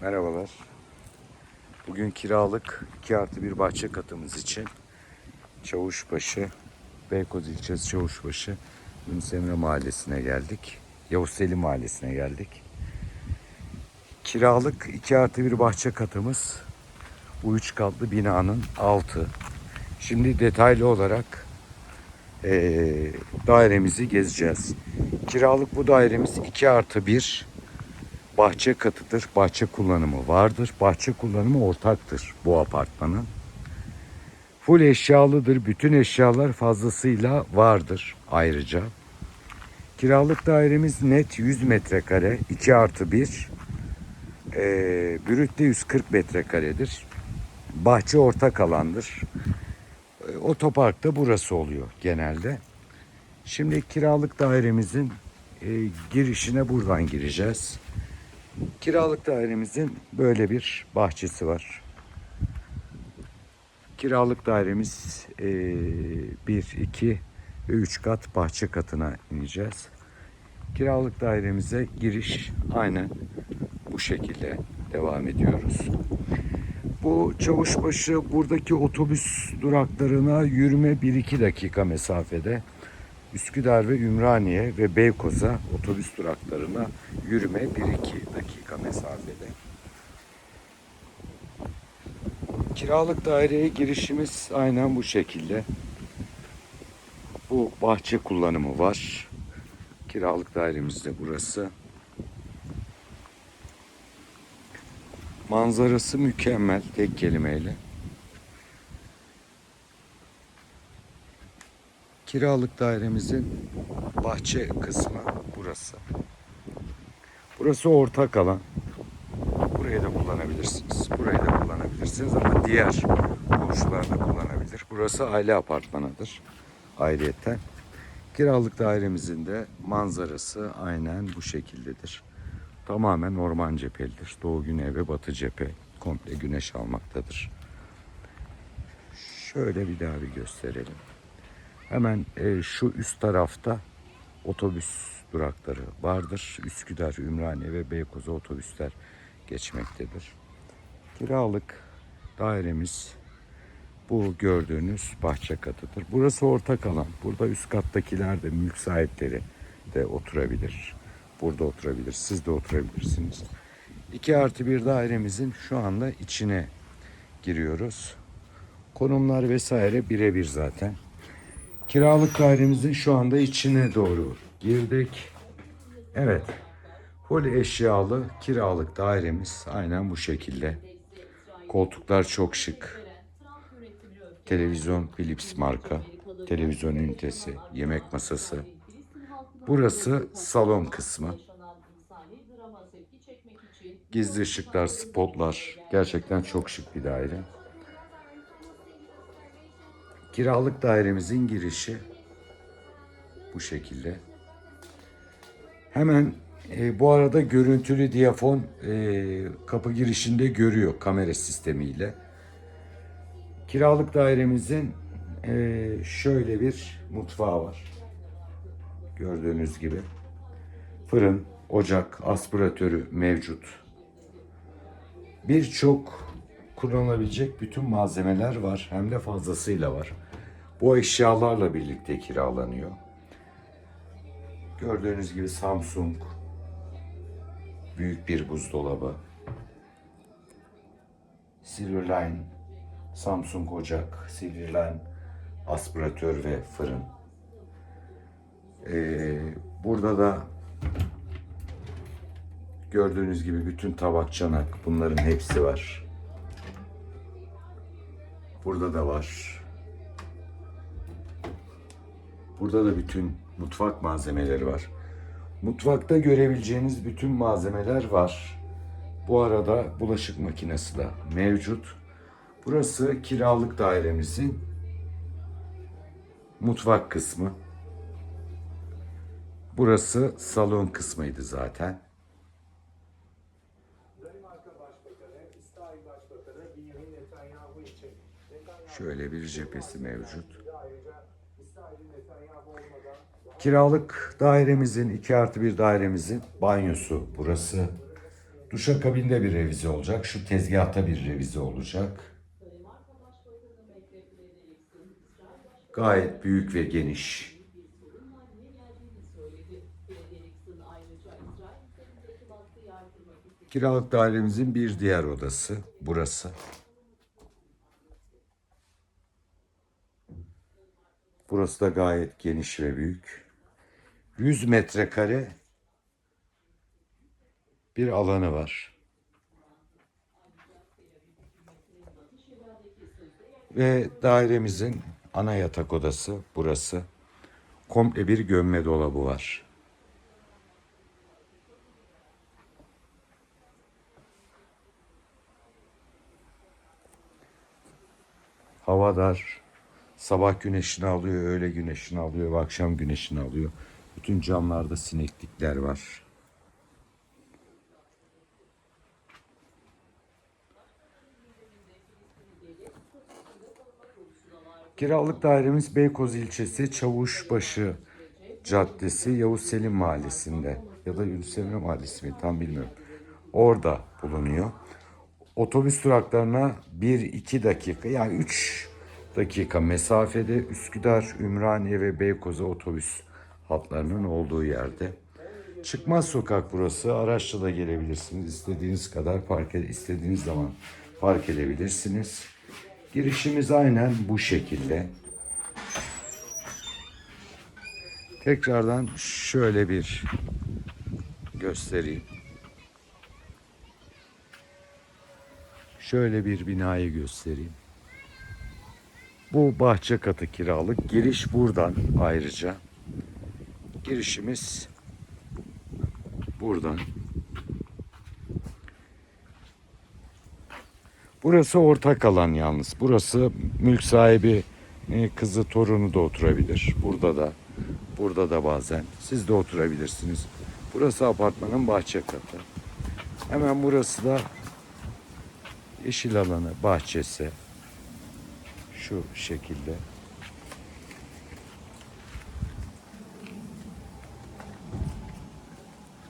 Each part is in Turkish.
Merhabalar. Bugün kiralık 2 artı bir bahçe katımız için Çavuşbaşı, Beykoz ilçesi Çavuşbaşı Yunus Emre Mahallesi'ne geldik. Yavuz Selim Mahallesi'ne geldik. Kiralık 2 artı bir bahçe katımız bu üç katlı binanın altı. Şimdi detaylı olarak eee, dairemizi gezeceğiz. Kiralık bu dairemiz 2 artı 1 bahçe katıdır. Bahçe kullanımı vardır. Bahçe kullanımı ortaktır bu apartmanın. Full eşyalıdır. Bütün eşyalar fazlasıyla vardır ayrıca. Kiralık dairemiz net 100 metrekare. 2 artı 1. Ee, brütte 140 metrekaredir. Bahçe ortak alandır. Ee, otoparkta burası oluyor genelde. Şimdi kiralık dairemizin e, girişine buradan gireceğiz. Kiralık dairemizin böyle bir bahçesi var. Kiralık dairemiz 1, 2 ve 3 kat bahçe katına ineceğiz. Kiralık dairemize giriş aynen bu şekilde devam ediyoruz. Bu Çavuşbaşı buradaki otobüs duraklarına yürüme 1-2 dakika mesafede. Üsküdar ve Ümraniye ve Beykoz'a otobüs duraklarına yürüme 1-2 dakika mesafede. Kiralık daireye girişimiz aynen bu şekilde. Bu bahçe kullanımı var. Kiralık dairemiz de burası. Manzarası mükemmel tek kelimeyle. Kiralık dairemizin bahçe kısmı burası. Burası ortak alan. Burayı da kullanabilirsiniz. Burayı da kullanabilirsiniz ama diğer komşular da kullanabilir. Burası aile apartmanıdır. Ayrıyeten. Kiralık dairemizin de manzarası aynen bu şekildedir. Tamamen orman cephelidir. Doğu, güney ve batı cephe komple güneş almaktadır. Şöyle bir daha bir gösterelim. Hemen e, şu üst tarafta otobüs durakları vardır. Üsküdar, Ümraniye ve Beykoz'a otobüsler geçmektedir. Kiralık dairemiz bu gördüğünüz bahçe katıdır. Burası ortak alan. Burada üst kattakiler de mülk sahipleri de oturabilir. Burada oturabilir. Siz de oturabilirsiniz. 2 artı bir dairemizin şu anda içine giriyoruz. Konumlar vesaire birebir zaten. Kiralık dairemizin şu anda içine doğru girdik. Evet. Full eşyalı kiralık dairemiz aynen bu şekilde. Koltuklar çok şık. Televizyon Philips marka. Televizyon ünitesi, yemek masası. Burası salon kısmı. Gizli ışıklar, spotlar. Gerçekten çok şık bir daire. Kiralık dairemizin girişi bu şekilde. Hemen e, bu arada görüntülü diyafon e, kapı girişinde görüyor kamera sistemiyle. Kiralık dairemizin e, şöyle bir mutfağı var. Gördüğünüz gibi. Fırın, ocak, aspiratörü mevcut. Birçok kullanılabilecek bütün malzemeler var. Hem de fazlasıyla var. Bu eşyalarla birlikte kiralanıyor. Gördüğünüz gibi Samsung büyük bir buzdolabı. Silverline Samsung ocak, Silverline aspiratör ve fırın. Ee, burada da gördüğünüz gibi bütün tabak, çanak bunların hepsi var. Burada da var. Burada da bütün mutfak malzemeleri var. Mutfakta görebileceğiniz bütün malzemeler var. Bu arada bulaşık makinesi de mevcut. Burası kiralık dairemizin mutfak kısmı. Burası salon kısmıydı zaten. Şöyle bir cephesi mevcut. Kiralık dairemizin, 2 artı bir dairemizin banyosu burası. Duşakabinde bir revize olacak. Şu tezgahta bir revize olacak. Gayet büyük ve geniş. Kiralık dairemizin bir diğer odası burası. Burası da gayet geniş ve büyük. 100 metrekare bir alanı var. Ve dairemizin ana yatak odası burası. Komple bir gömme dolabı var. Hava dar. Sabah güneşini alıyor, öğle güneşini alıyor, akşam güneşini alıyor. Bütün camlarda sineklikler var. Kiralık dairemiz Beykoz ilçesi Çavuşbaşı Caddesi Yavuz Selim Mahallesi'nde ya da Yunus Emre Mahallesi mi tam bilmiyorum. Orada bulunuyor. Otobüs duraklarına 1-2 dakika yani 3 dakika mesafede Üsküdar, Ümraniye ve Beykoz'a otobüs hatlarının olduğu yerde. Çıkmaz sokak burası. Araçla da gelebilirsiniz. İstediğiniz kadar park ed- istediğiniz zaman park edebilirsiniz. Girişimiz aynen bu şekilde. Tekrardan şöyle bir göstereyim. Şöyle bir binayı göstereyim. Bu bahçe katı kiralık. Giriş buradan ayrıca. Girişimiz buradan. Burası ortak alan yalnız. Burası mülk sahibi e, kızı torunu da oturabilir. Burada da burada da bazen siz de oturabilirsiniz. Burası apartmanın bahçe katı. Hemen burası da yeşil alanı, bahçesi. Şu şekilde.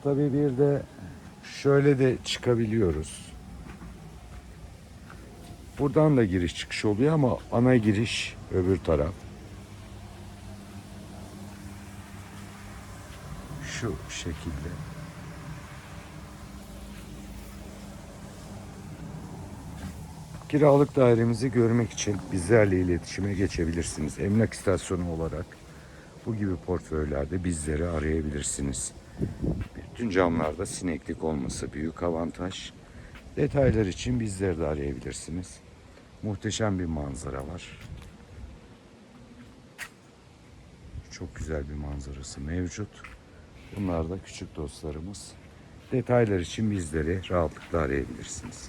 Tabii bir de şöyle de çıkabiliyoruz. Buradan da giriş çıkış oluyor ama ana giriş öbür taraf. Şu şekilde. Kiralık dairemizi görmek için bizlerle iletişime geçebilirsiniz. Emlak istasyonu olarak bu gibi portföylerde bizleri arayabilirsiniz. Bütün camlarda sineklik olması büyük avantaj. Detaylar için bizleri de arayabilirsiniz. Muhteşem bir manzara var. Çok güzel bir manzarası mevcut. Bunlar da küçük dostlarımız. Detaylar için bizleri rahatlıkla arayabilirsiniz.